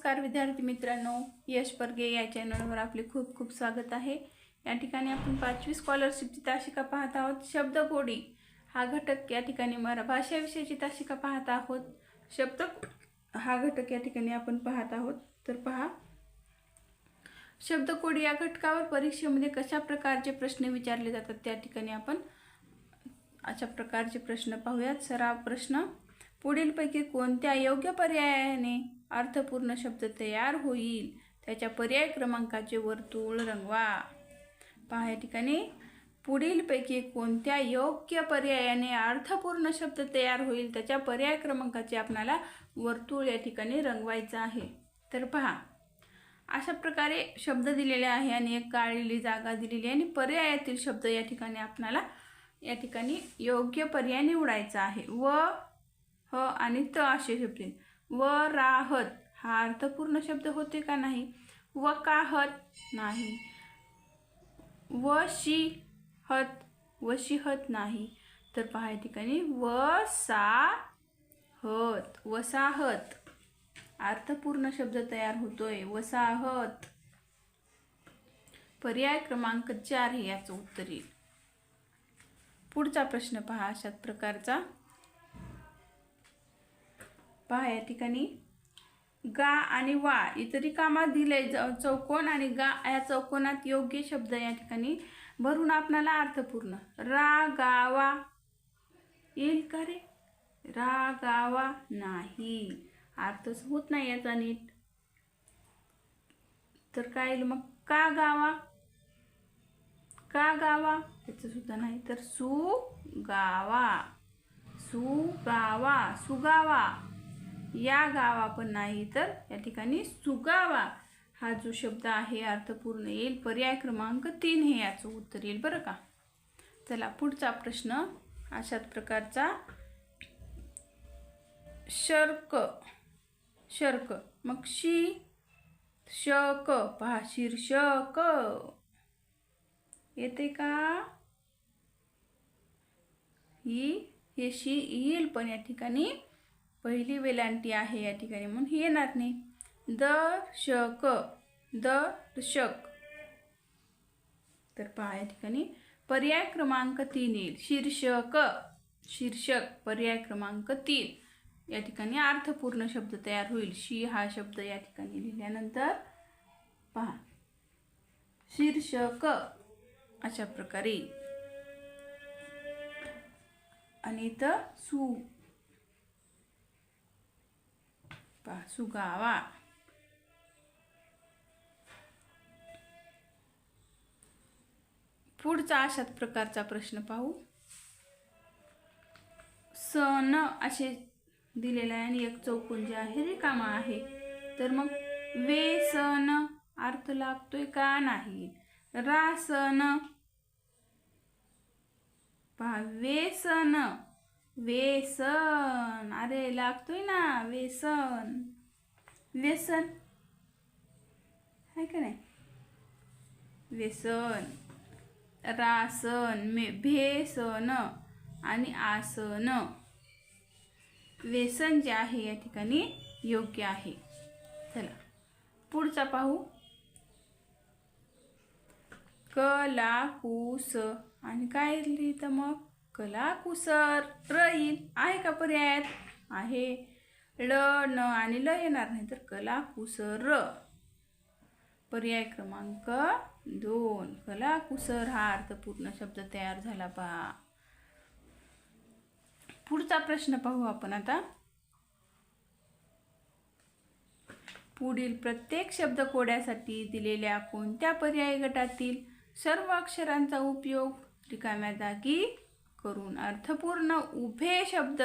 नमस्कार विद्यार्थी मित्रांनो यश परगे या चॅनलवर आपले खूप खूप स्वागत आहे. या ठिकाणी आपण पाचवी स्कॉलरशिपची तासिका पाहत आहोत. शब्दकोडी हा घटक या ठिकाणी मरा भाषाविषयीची तासिका पाहत आहोत. शब्द हा घटक या ठिकाणी आपण पाहत आहोत. तर पहा. शब्दकोडी या घटकावर परीक्षेमध्ये कशा प्रकारचे प्रश्न विचारले जातात त्या ठिकाणी आपण अशा प्रकारचे प्रश्न पाहूयात. सराव प्रश्न. पुढीलपैकी कोणत्या योग्य पर्यायाने अर्थपूर्ण शब्द तयार होईल. त्याच्या पर्याय क्रमांकाचे वर्तुळ रंगवा. पहा या ठिकाणी. पुढीलपैकी कोणत्या योग्य पर्यायाने अर्थपूर्ण शब्द तयार होईल त्याच्या पर्याय क्रमांकाचे आपणाला वर्तुळ या ठिकाणी रंगवायचं आहे. तर पहा अशा प्रकारे शब्द दिलेले आहे आणि एक काळलेली जागा दिलेली आहे आणि पर्यायातील शब्द या ठिकाणी आपणाला या ठिकाणी योग्य पर्याय निवडायचा आहे. व ह आणि त असे शब्द व राहत. हा अर्थपूर्ण शब्द होते का नाही? व काहत नाही? व शी हत वशिहत नाही. तर पहा या ठिकाणी व सा हत वसाहत अर्थपूर्ण शब्द तयार होतोय. वसाहत पर्याय क्रमांक चार हे याचं उत्तर येईल. पुढचा प्रश्न पहा अशाच प्रकारचा. पहा या ठिकाणी. गा आणि वा इतरी कामात दिले चौकोन आणि गा या चौकोनात योग्य शब्द या ठिकाणी भरून आपणाला अर्थपूर्ण रा गावा येईल का रे? रा गावा नाही. अर्थच होत नाही याचा नीट. तर काय येईल मग? का गावा का गावा त्याचं सुद्धा नाही. तर सु गावा सु गावा सुगावा या गावा पण नाही तर या ठिकाणी सुगावा हा जो शब्द आहे अर्थपूर्ण येईल. पर्याय क्रमांक तीन हे याचं उत्तर येईल बरं का? चला पुढचा प्रश्न. अशाच प्रकारचा. शर्क शर्क. मग शी शक पहा शीर्षक. येते का? ही हे शी येईल पण या ठिकाणी पहिली वेलांटी आहे या ठिकाणी म्हणून ही येणार नाही. द शक द शक तर पहा या ठिकाणी. पर्याय क्रमांक तीन येईल. शीर्षक शीर्षक पर्याय क्रमांक तीन. या ठिकाणी अर्थपूर्ण शब्द तयार होईल. शी हा शब्द या ठिकाणी लिहिल्यानंतर पहा. शीर्षक अशा प्रकारे. आणि इथं सु पहा सुगावा पुढचा अशाच प्रकारचा प्रश्न पाहू. सन असे दिलेलं आहे आणि एक चौकोन जे आहे रिकामा आहे. तर मग वेसन अर्थ लागतोय का नाही? रासन पहा वेसन वेसन अरे लागतोय ना वेसन व्यसन. आहे का नाही? व्यसन. रासन मे भेसन आणि आसन. व्यसन जे आहे या ठिकाणी योग्य आहे. चला पुढचा पाहू. कलाकुस आणि काय लिहितं मग? कलाकुसर र येईल आहे का पर्यायात? आहे. ळ न आणि ल येणार नाही तर कलाकुसर पर्याय क्रमांक दोन. कलाकुसर हा अर्थपूर्ण शब्द तयार झाला पहा पुढचा प्रश्न पाहू आपण आता. पुढील प्रत्येक शब्द कोड्यासाठी दिलेल्या कोणत्या पर्याय गटातील सर्व अक्षरांचा उपयोग? रिकाम्या जागी. करून अर्थपूर्ण उभे शब्द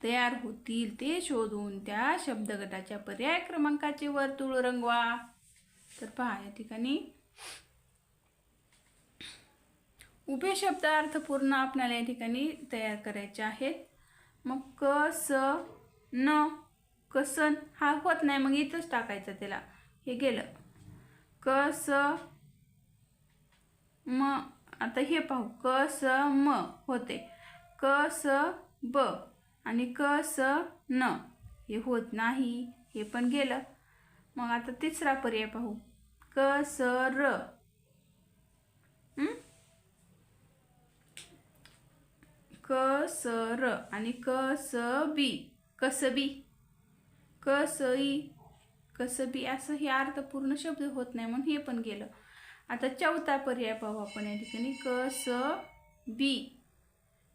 तयार होतील ते शोधून त्या शब्दगटाच्या पर्याय क्रमांकाचे वर्तुळ रंगवा. तर पहा या ठिकाणी. उभे शब्द अर्थपूर्ण आपल्याला या ठिकाणी तयार करायचे आहेत. मग क स न कसन हा होत नाही मग इथंच टाकायचं त्याला. हे गेलं. क स म आता हे पाहू. क स म होते. क स ब आणि क स न. हे होत नाही. हे पण गेलं. मग आता तिसरा पर्याय पाहू. क स र. क स र आणि क स बी. कसबी कसई ई कसबी असं हे अर्थपूर्ण शब्द होत नाही म्हणून हे पण गेलं. आता चौथा पर्याय पाहू आपण या ठिकाणी. क स बी.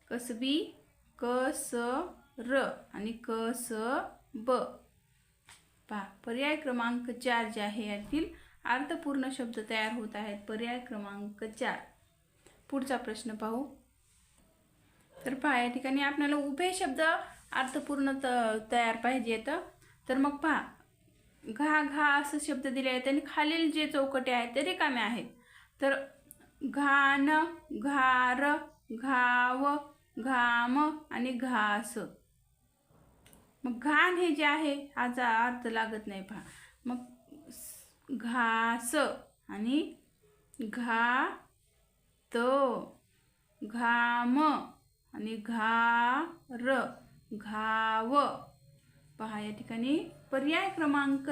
कसबी क स र. आणि क स ब. पहा पर्याय क्रमांक चार जे आहे यातील अर्थपूर्ण शब्द तयार होत आहेत. पर्याय क्रमांक चार. पुढचा प्रश्न पाहू. तर पहा या ठिकाणी आपल्याला उभे शब्द अर्थपूर्ण त तयार पाहिजेत. तर मग पहा घा घा असं शब्द दिले आहेत आणि खालील जे चौकटे आहेत ते रिकामे आहेत. तर घाण घार घाव घाम आणि घास. मग घाण हे जे आहे हाचा अर्थ लागत नाही पहा. मग घास आणि घा त घाम आणि घार घाव. पहा या ठिकाणी. पर्याय क्रमांक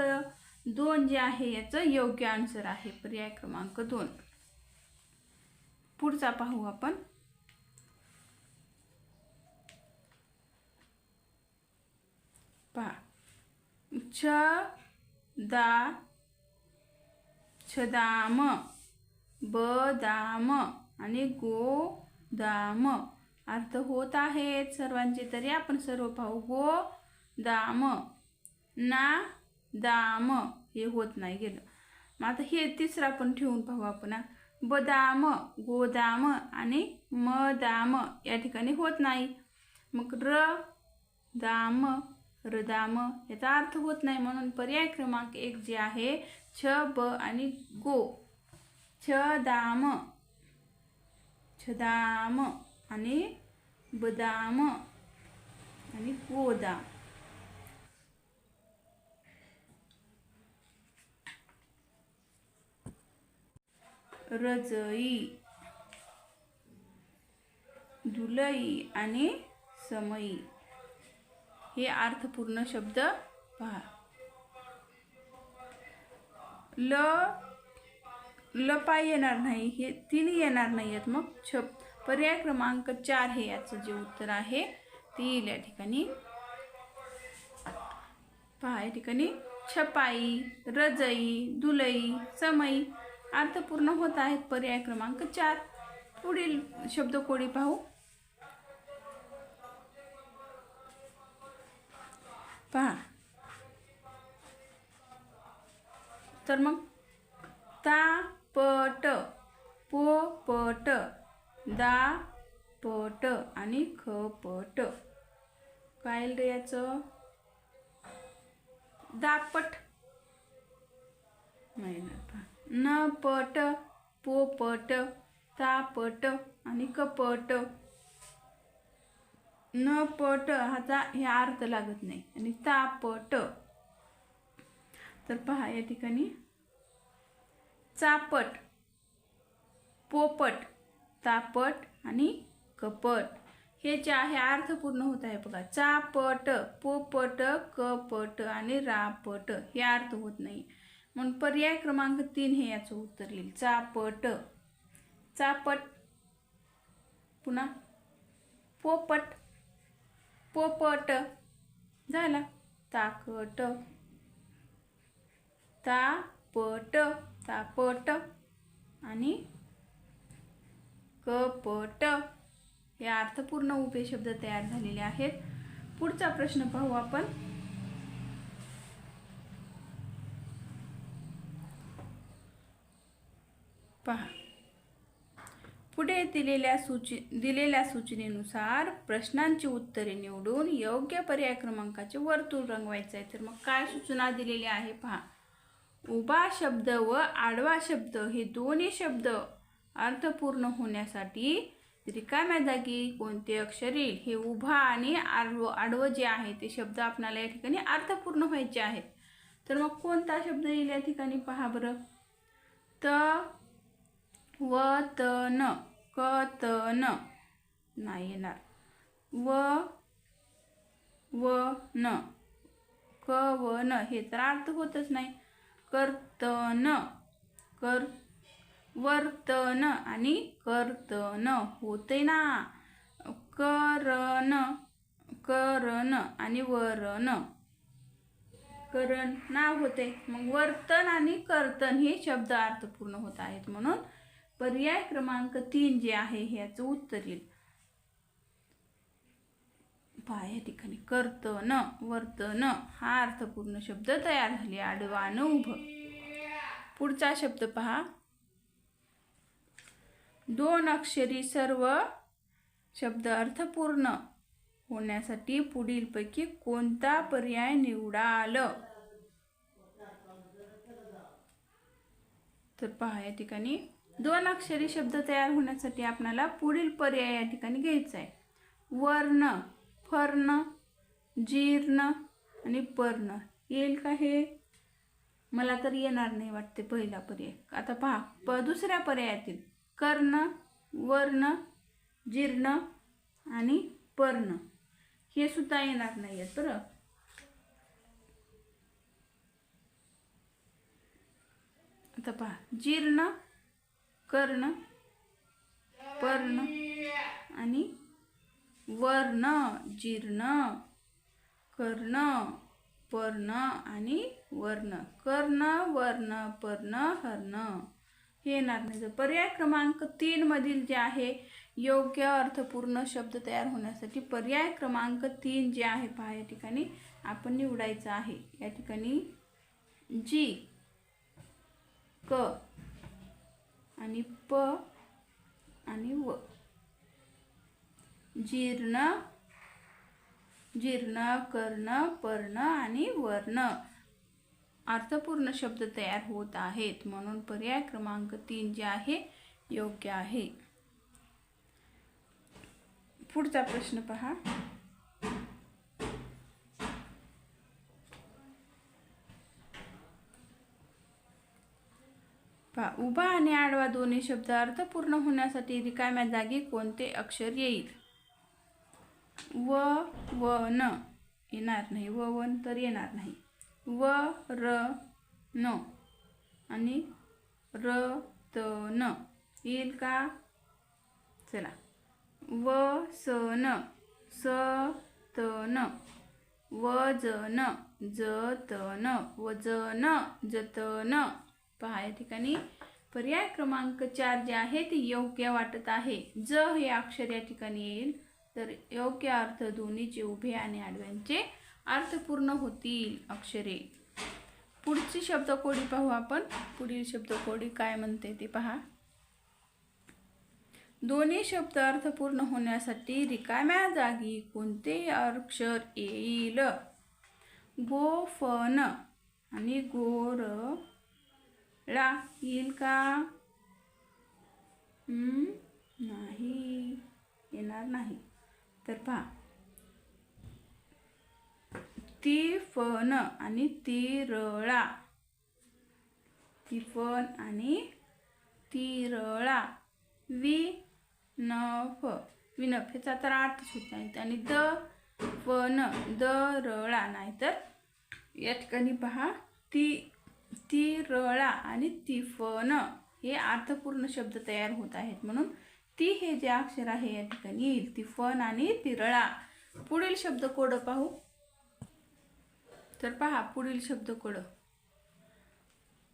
दोन जे आहे याचं योग्य आन्सर आहे. पर्याय क्रमांक दोन. पुढचा पाहू आपण. पहा. छ दा छदाम बदाम आणि गोदाम अर्थ होत आहेत सर्वांचे. तरी आपण सर्व पाहू. गो दाम. ना दाम हे होत नाही गेलं. मग आता हे तिसरा पण ठेवून पाहू आपण बदाम गोदाम आणि मदाम या ठिकाणी होत नाही. मग र दाम रदाम याचा अर्थ होत नाही म्हणून पर्याय क्रमांक एक जे आहे छ ब आणि गो. छ दाम छदाम आणि बदाम आणि गोदाम. रजई दुलई आणि समई. हे अर्थपूर्ण शब्द पहा. ल लपाय येणार नाही हे तीन येणार नाही आहेत मग. छप पर्याय क्रमांक चार हे याचं जे उत्तर आहे ते येईल या ठिकाणी. पहा या ठिकाणी. छपाई रजई दुलई समई. अर्थपूर्ण होत आहेत पर्याय क्रमांक चार. पुढील शब्दकोडी पाहू? पहा. तर मग ता पट पो पट दा पट आणि ख पट. काय रे याचं? दापट नाही ना पहा. न पट पोपट तापट आणि कपट न पट हाचा हे अर्थ लागत नाही. आणि तापट तर पहा या ठिकाणी. चापट पोपट तापट आणि कपट हे जे आहे अर्थपूर्ण होत आहे बघा. चापट पोपट कपट आणि रापट हे अर्थ होत नाही. म्हणून पर्याय क्रमांक तीन हे याचं उत्तर येईल चापट. चापट. पुन्हा. पोपट. पोपट. झाला. ताकट. तापट. तापट. आणि कपट. हे अर्थपूर्ण उभे शब्द तयार झालेले आहेत. पुढचा प्रश्न पाहू आपण पहा पुढे दिलेल्या सूची दिलेल्या सूचनेनुसार प्रश्नांची उत्तरे निवडून योग्य पर्याय क्रमांकाचे वर्तुळ रंगवायचे आहे. तर मग काय सूचना दिलेली आहे पहा. उभा शब्द व आडवा शब्द हे दोन्ही शब्द अर्थपूर्ण होण्यासाठी रिकाम्या जागी कोणते अक्षर? येईल हे उभा आणि आडव आडवं जे आहे ते शब्द आपणाला या ठिकाणी अर्थपूर्ण व्हायचे आहेत. तर मग कोणता शब्द येईल या ठिकाणी पहा बरं. तर व त न क त न नाही येणार. व व न क व न हे तर अर्थ होतच नाही. कर्तन. कर वर्तन आणि कर्तन. होते ना. करण करण आणि वरण. करण नाव होते मग वर्तन आणि कर्तन हे शब्द अर्थपूर्ण होत आहेत म्हणून पर्याय क्रमांक तीन जे आहे ह्याचं उत्तर येईल. पहा या ठिकाणी कर्तन वर्तन हा अर्थपूर्ण शब्द तयार झाले. आडवा न उभं. पुढचा शब्द पहा. दोन अक्षरी सर्व शब्द अर्थपूर्ण होण्यासाठी पुढीलपैकी कोणता पर्याय निवडाल? तर पहा या ठिकाणी दोन अक्षरी शब्द तयार होण्यासाठी आपल्याला पुढील पर्याय या ठिकाणी घ्यायचा आहे. वर्ण फर्ण जीर्ण आणि पर्ण. येईल का हे? मला तर येणार नाही वाटते पहिला पर्याय. आता पहा प दुसऱ्या पर्यायातील कर्ण वर्ण जीर्ण आणि पर्ण. हे सुद्धा येणार नाही आहेत बरं. आता पहा जीर्ण कर्ण पर्ण आणि वर्ण जीर्ण कर्ण पर्ण आणि वर्ण. कर्ण वर्ण पर्ण हर्ण हे येणार पर्याय क्रमांक तीन मधील जे आहे योग्य अर्थपूर्ण शब्द तयार होण्यासाठी पर्याय क्रमांक तीन जे आहे पहा या ठिकाणी आपण निवडायचं आहे. या ठिकाणी जी क आणि प आणि व. जीर्ण जीर्ण कर्ण पर्ण आणि वर्ण. अर्थपूर्ण शब्द तयार होत आहेत. म्हणून पर्याय क्रमांक तीन जे आहे योग्य आहे. पुढचा प्रश्न पहा. पहा उभा आणि आडवा दोन्ही शब्द अर्थपूर्ण होण्यासाठी रिकाम्या जागी कोणते अक्षर येईल? व व न. येणार नाही. व वन तर येणार नाही. व र न. आणि र त न. येईल का? चला. व स न. स त न. व ज न. ज त न. व ज न. जत न. पहा या ठिकाणी. पर्याय क्रमांक चार जे आहे ते योग्य वाटत आहे. ज हे अक्षर या ठिकाणी येईल तर योग्य अर्थ दोन्हीचे उभे आणि आडव्यांचे अर्थपूर्ण होतील अक्षरे. पुढची शब्दकोडी पाहू आपण. पुढील शब्दकोडी काय म्हणते ते पहा. दोन्ही शब्द अर्थपूर्ण होण्यासाठी रिकाम्या जागी कोणते अक्षर येईल? गोफन आणि गोर ला. येईल का? नाही. येणार नाही. तर पहा. ती फन आणि ती रळा ती फन आणि ती रळा वि नफ विनफ ह्याचा तर अर्थच होत नाही. आणि द फन द रळा. नाहीतर या ठिकाणी पहा. ती तिरळा आणि तिफन हे अर्थपूर्ण शब्द तयार होत आहेत. म्हणून ती हे जे अक्षर आहे या ठिकाणी येईल. तिफन आणि तिरळा. पुढील शब्द कोड पाहू. तर पहा पुढील शब्द कोड.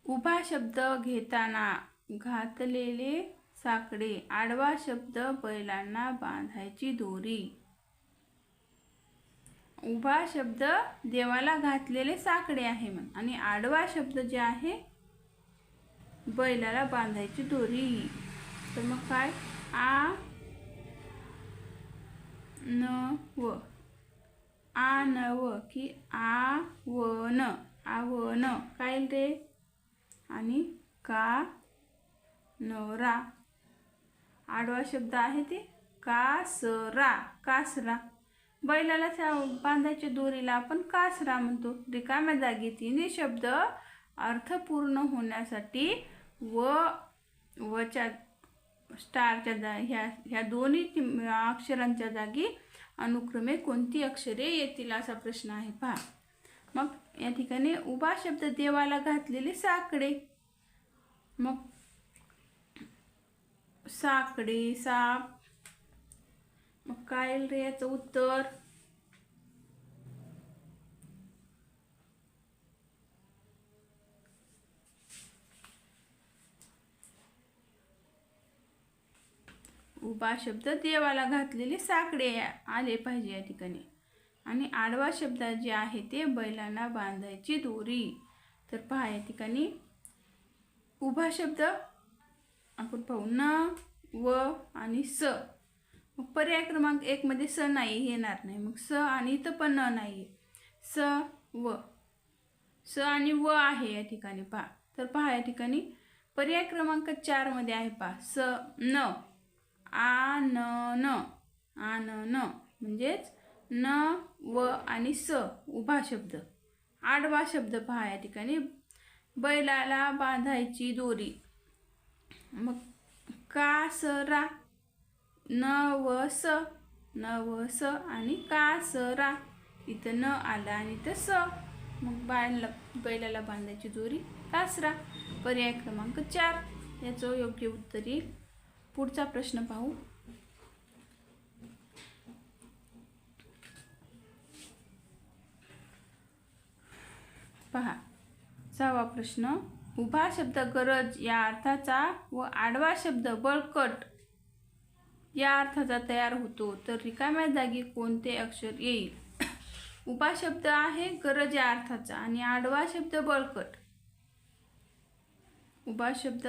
उभा शब्द घेताना घातलेले साकडे आडवा शब्द बैलांना बांधायची दोरी. उभा शब्द देवाला घातलेले साकडे आहे म्हण. आणि आडवा शब्द जे आहे बैलाला बांधायची दोरी. तर मग काय? आ न व. आ न व. की आ व न. आ व न. काय रे आणि का नवरा आडवा शब्द आहे ते? कासरा. कासरा. बैलाला त्या बांधायच्या दोरीला आपण कासरा म्हणतो. रिकाम्या जागी तिन्ही शब्द अर्थपूर्ण होण्यासाठी व वच्या स्टारच्या जा ह्या ह्या दोन्ही अक्षरांच्या जागी अनुक्रमे कोणती अक्षरे येतील असा प्रश्न आहे. पहा. मग या ठिकाणी उभा शब्द देवाला घातलेले साकडे. मग साकडे साप मग काय येईल रे याचं उत्तर? उभा शब्द देवाला घातलेले साकडे आले पाहिजे या ठिकाणी. आणि आडवा शब्द जे आहे ते बैलांना बांधायची दोरी. तर पहा या ठिकाणी. उभा शब्द आपण पाहू न. व आणि स. मग पर्याय क्रमांक एकमध्ये स नाही येणार नाही. मग स आणि इथं पण न नाही स व. स आणि व आहे या ठिकाणी पहा. तर पहा या ठिकाणी. पर्याय क्रमांक चारमध्ये आहे पहा. स न. आ न न. आ न न. म्हणजेच न व आणि स उभा शब्द. आडवा शब्द पहा या ठिकाणी. बैलाला बांधायची दोरी. मग का स रा न व स न व स आणि का स रा इथं न आलं आणि इथं स. मग बाळाला बैलाला बांधायची दोरी कासरा. पर्याय क्रमांक चार. याचं योग्य उत्तर येईल. पुढचा प्रश्न पाहू. पहा. सहावा प्रश्न. उभा शब्द गरज या अर्थाचा व आडवा शब्द बळकट. या अर्थाचा तयार होतो. तर रिकाम्या जागी कोणते अक्षर येईल? उपाशब्द आहे गरज या अर्थाचा आणि आडवा शब्द बळकट. उपाशब्द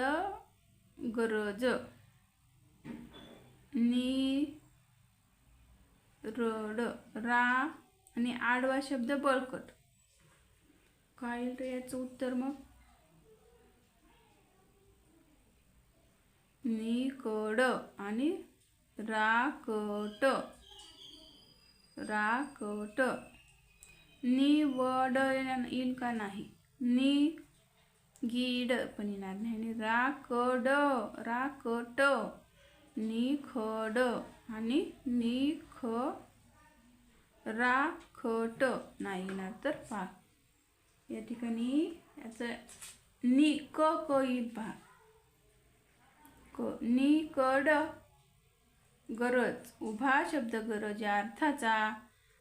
गरज. नि रड रा आणि आडवा शब्द बळकट. काय रे याचं उत्तर मग? निकड आणि राकट राकट निवड येईल का नाही? नि गीड पण येणार नाही. आणि राकड राकट निखड आणि निख. राखट. नाही येणार तर पहा. या ठिकाणी याचं नि क क येईल पहा क निकड गरज. उभा शब्द गरज या अर्थाचा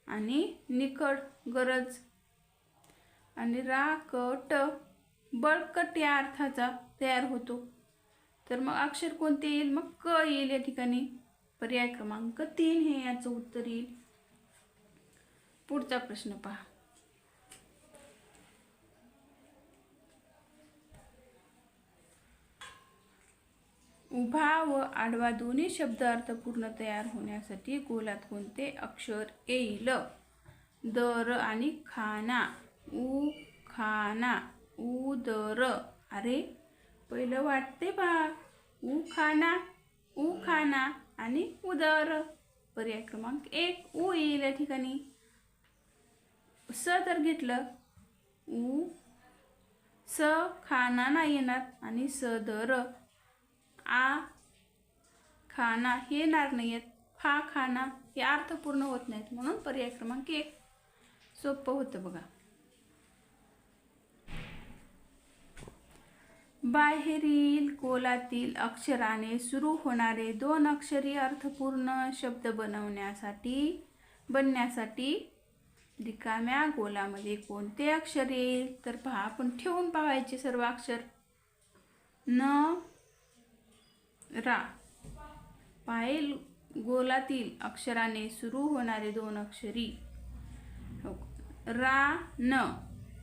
आणि निकड गरज. आणि राकट बळकट या अर्थाचा तयार होतो. तर मग अक्षर कोणते येईल? मग क येईल या ठिकाणी. पर्याय क्रमांक तीन हे याचं उत्तर येईल. पुढचा प्रश्न पहा. उभा व आडवा दोन्ही शब्द अर्थपूर्ण तयार होण्यासाठी गोलात कोणते अक्षर येईल? दर आणि खाना. उ खाना. उदर अरे पहिलं वाटते पहा उ खाना. उ खाना आणि उदर पर्याय क्रमांक एक उ येईल या ठिकाणी. स तर घेतलं. उ स खाना नाही येणार आणि स दर. आ खाना हे येणार नाही आहेत फा खाना हे अर्थपूर्ण होत नाहीत म्हणून पर्याय क्रमांक एक. सोपं होतं बघा. बाहेरील कोलातील अक्षराने सुरू होणारे दोन अक्षरी अर्थपूर्ण शब्द बनवण्यासाठी बनण्यासाठी रिकाम्या गोलामध्ये कोणते अक्षर येईल? तर पहा आपण ठेवून पाहायचे सर्व अक्षर. न रा. पायल गोलातील अक्षराने सुरू होणारे दोन अक्षरी. हो. रा न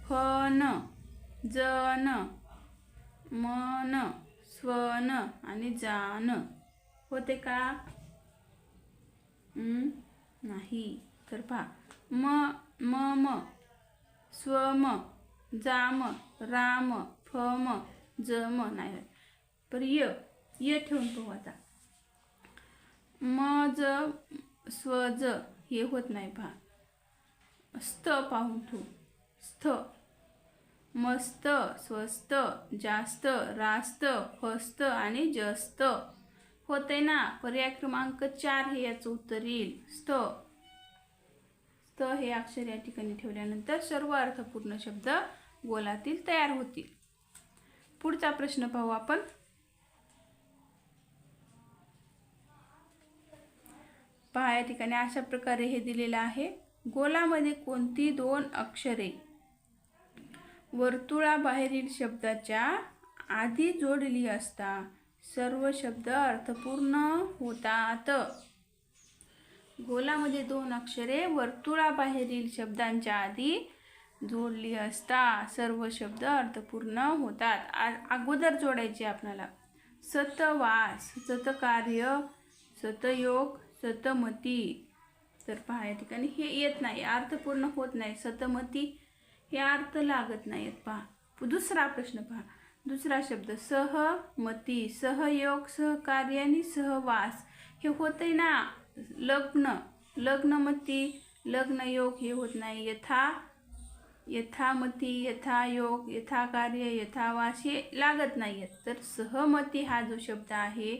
फ न ज न मन न आणि जान होते का? नाही. तर पहा. म म म स्वम जाम राम फम जम नाही. पर य. य ठेवून पाहू आता म ज स्वज हे होत नाही पहा स्त पाहून ठेवू. स्थ. मस्त स्वस्त जास्त रास्त फस्त आणि जस्त. होते ना? पर्याय क्रमांक चार हे याचं उत्तर येईल. स्थ. त हे अक्षर या ठिकाणी ठेवल्यानंतर सर्व अर्थपूर्ण शब्द गोलातील तयार होतील. पुढचा प्रश्न पाहू आपण. पहा या ठिकाणी अशा प्रकारे हे दिलेलं आहे. गोलामध्ये कोणती दोन अक्षरे? वर्तुळाबाहेरील शब्दाच्या आधी जोडली असता सर्व शब्द अर्थपूर्ण होतात. गोलामध्ये दोन अक्षरे वर्तुळाबाहेरील शब्दांच्या आधी जोडली असता सर्व शब्द अर्थपूर्ण होतात. आ- अगोदर जोडायचे आपल्याला. सतवास सतकार्य सतयोग सतमती. तर पहा या ठिकाणी हे येत नाही अर्थ पूर्ण होत नाही. सतमती हे अर्थ लागत नाहीत पहा. दुसरा प्रश्न पहा. दुसरा शब्द सहमती सहयोग सहकार्य आणि सहवास. हे होतंय ना लग्न. लग्नमती लग्नयोग हे होत नाही. यथा यथामती यथायोग यथाकार्य यथावास हे लागत नाही आहेत तर सहमती हा जो शब्द आहे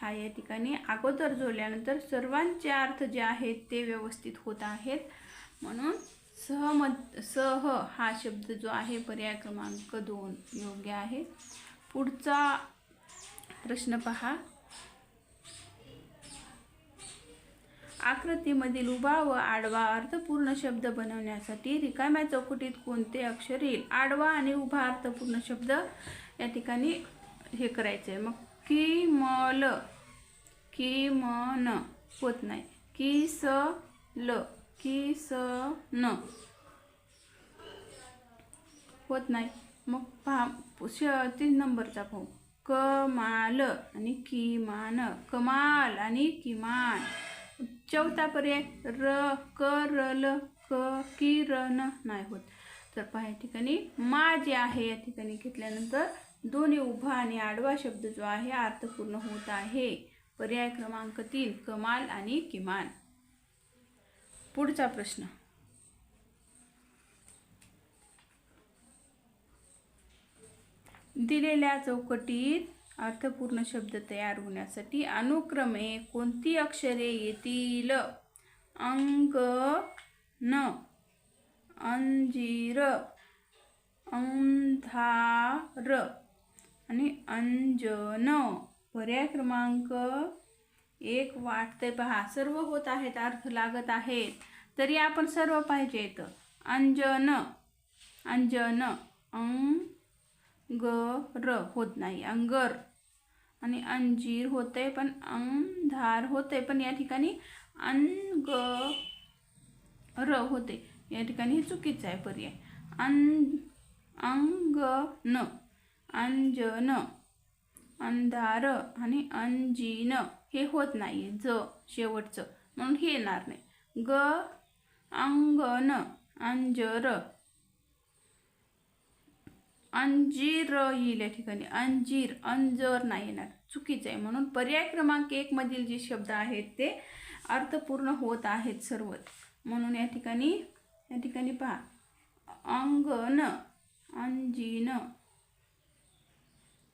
हा या ठिकाणी अगोदर जोडल्यानंतर सर्वांचे अर्थ जे आहेत ते व्यवस्थित होत आहेत. म्हणून सहमत सह हा शब्द जो आहे पर्याय क्रमांक दोन योग्य आहे. पुढचा प्रश्न पहा. आकृतीमधील उभा व आडवा अर्थपूर्ण शब्द बनवण्यासाठी रिकाम्या चौकटीत कोणते अक्षर येईल? आडवा आणि उभा अर्थपूर्ण शब्द या ठिकाणी हे करायचं आहे मग की म की होत नाही. की स ल की स न होत नाही. मग पहा श तीन नंबरचा पाहू. कमाल आणि किमान. कमाल आणि किमान. चौथा पर्याय र क र ल क किरण. नाही होत. तर पहा या ठिकाणी मा जे आहे या ठिकाणी घेतल्यानंतर दोन्ही उभा आणि आडवा शब्द जो आहे अर्थपूर्ण होत आहे. पर्याय क्रमांक तीन कमाल आणि किमान. पुढचा प्रश्न. दिलेल्या चौकटीत अर्थपूर्ण शब्द तयार होण्यासाठी अनुक्रमे कोणती अक्षरे येतील? अंग न. अंजीर. अंधार. आणि अंजन. पर्याय क्रमांक एक वाटते पहा. सर्व होत आहेत अर्थ लागत आहेत. तरी आपण सर्व पाहिजे अंजन. अंजन. अंग र होत नाही. अंगर. आणि अंजीर होते पण अंधार होते पण या ठिकाणी अंग र होते या ठिकाणी हे चुकीचं आहे पर्याय. अं न अंजन अंधार आणि अंजीन हे होत नाही ज शेवटचं. म्हणून हे येणार नाही. ग अंगन अंजर अंजीर येईल या ठिकाणी. अंजीर अंजर नाही येणार. चुकीचं आहे. म्हणून पर्याय क्रमांक एक मधील जे शब्द आहेत ते अर्थपूर्ण होत आहेत सर्व म्हणून या ठिकाणी या ठिकाणी पहा. अंगन अंजीन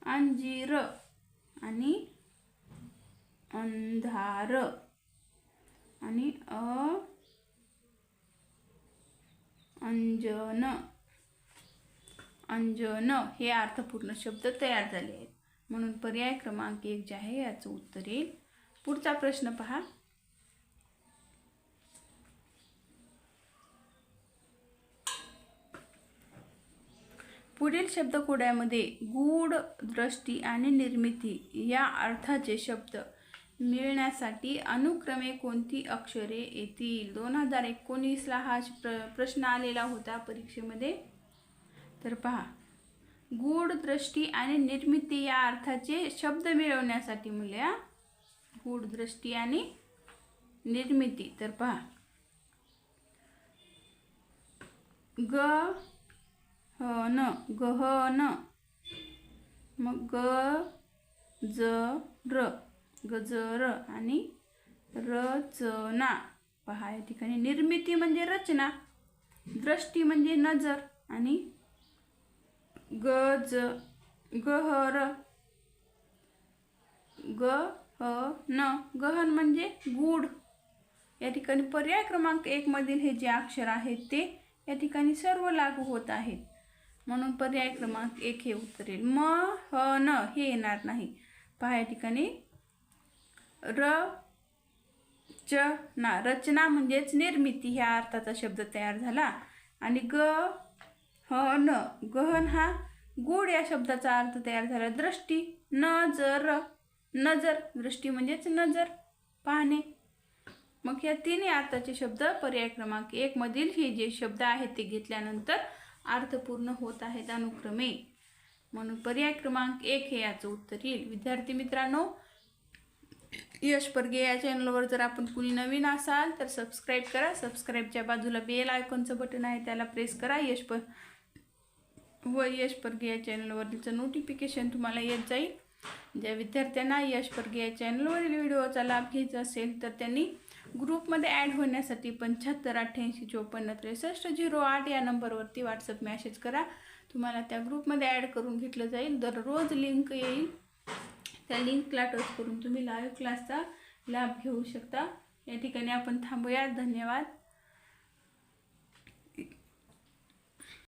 अंजीर आणि अंधार आणि अ अंजन. अंजन हे अर्थपूर्ण शब्द तयार झाले आहेत. म्हणून पर्याय क्रमांक एक जे आहे याचं उत्तर येईल. पुढचा प्रश्न पहा. पुढील शब्दकोड्यामध्ये गूढ दृष्टी आणि निर्मिती या अर्थाचे शब्द मिळण्यासाठी अनुक्रमे कोणती अक्षरे येतील? दोन हजार एकोणीसला हा प्र प्रश्न आलेला होता परीक्षेमध्ये. तर पहा. गूढ दृष्टी आणि निर्मिती या अर्थाचे शब्द मिळवण्यासाठी म्हणल्या गूढ दृष्टी आणि निर्मिती. तर पहा. ग ह न गहन. मग ग ज र गजर आणि रचना. पहा या ठिकाणी निर्मिती म्हणजे रचना दृष्टी म्हणजे नजर आणि गज गहर. ग ह न गहन म्हणजे गूढ. या ठिकाणी पर्याय क्रमांक एक मधील हे जे अक्षर आहेत ते या ठिकाणी सर्व लागू होत आहेत. म्हणून पर्याय क्रमांक एक हे उत्तर येईल म ह न हे येणार नाही. पहा या ठिकाणी र च ना रचना म्हणजेच निर्मिती. ह्या अर्थाचा शब्द तयार झाला. आणि ग ह न. गहन हा गुड या शब्दाचा अर्थ तयार झाला. दृष्टी न जर नजर. दृष्टी म्हणजेच नजर पाहणे. मग या तिन्ही अर्थाचे शब्द पर्याय क्रमांक एक मधील हे जे शब्द आहेत ते घेतल्यानंतर अर्थपूर्ण होत आहेत अनुक्रमे. म्हणून पर्याय क्रमांक एक हे याचं उत्तर येईल. विद्यार्थी मित्रांनो यश परगे या चॅनलवर जर आपण कुणी नवीन असाल तर सबस्क्राईब करा. सबस्क्राईबच्या बाजूला बेल आयकॉनचं बटन आहे त्याला प्रेस करा. यश पर व यश परगे या चॅनलवरचं नोटिफिकेशन तुम्हाला येत जाईल. ज्या विद्यार्थ्यांना यश परगे या चॅनलवरील व्हिडिओचा लाभ घ्यायचा असेल तर त्यांनी ग्रुपमध्ये ॲड होण्यासाठी पंच्याहत्तर अठ्ठ्याऐंशी चोपन्न त्रेसष्ट झिरो आठ या नंबरवरती व्हॉट्सअप मॅसेज करा. तुम्हाला त्या ग्रुपमध्ये ॲड करून घेतलं जाईल. दररोज लिंक येईल. त्या लिंकला टच करून तुम्ही लाईव्ह क्लासचा लाभ घेऊ शकता. या ठिकाणी आपण थांबूया. धन्यवाद.